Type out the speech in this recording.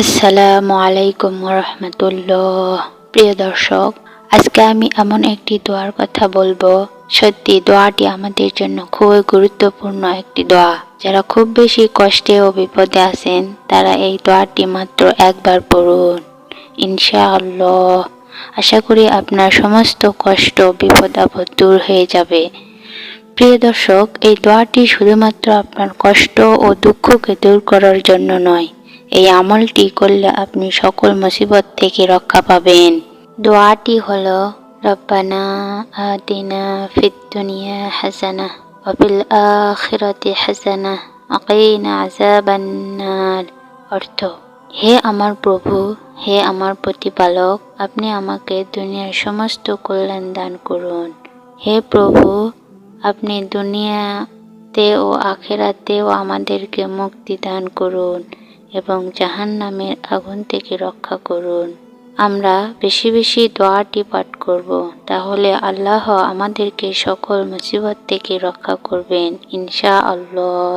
আসসালামু আলাইকুম রহমতুল্লাহ প্রিয় দর্শক, আজকে আমি এমন একটি দোয়ার কথা বলব। সত্যি, দোয়াটি আমাদের জন্য খুবই গুরুত্বপূর্ণ একটি দোয়া। যারা খুব বেশি কষ্টে ও বিপদে আছেন, তারা এই দোয়াটি মাত্র একবার পড়ুন। ইনশাআল্লাহ। আশা করি আপনার সমস্ত কষ্ট বিপদ আপদ দূর হয়ে যাবে। প্রিয় দর্শক, এই দোয়াটি শুধুমাত্র আপনার কষ্ট ও দুঃখকে দূর করার জন্য নয় এই আমলটি করলে আপনি সকল মুসিবত থেকে রক্ষা পাবেন। দোয়াটি হলো, রব্বানা আতিনা ফিদ দুনিয়া হাসানা ওয়াফিল আখিরাতি হাসানা ওয়াকিনা আযাবান্নার অর্থ, হে আমার প্রভু, হে আমার প্রতিপালক, আপনি আমাকে দুনিয়ার সমস্ত কল্যাণ দান করুন। হে প্রভু, আপনি দুনিয়াতে ও আখেরাতেও আমাদেরকে মুক্তি দান করুন। এবং জাহান নামের আগুন থেকে রক্ষা করুন। আমরা বেশি বেশি দোয়াটি পাঠ করব, তাহলে আল্লাহ আমাদেরকে সকল মুসিবত থেকে রক্ষা করবেন ইনশা আল্লাহ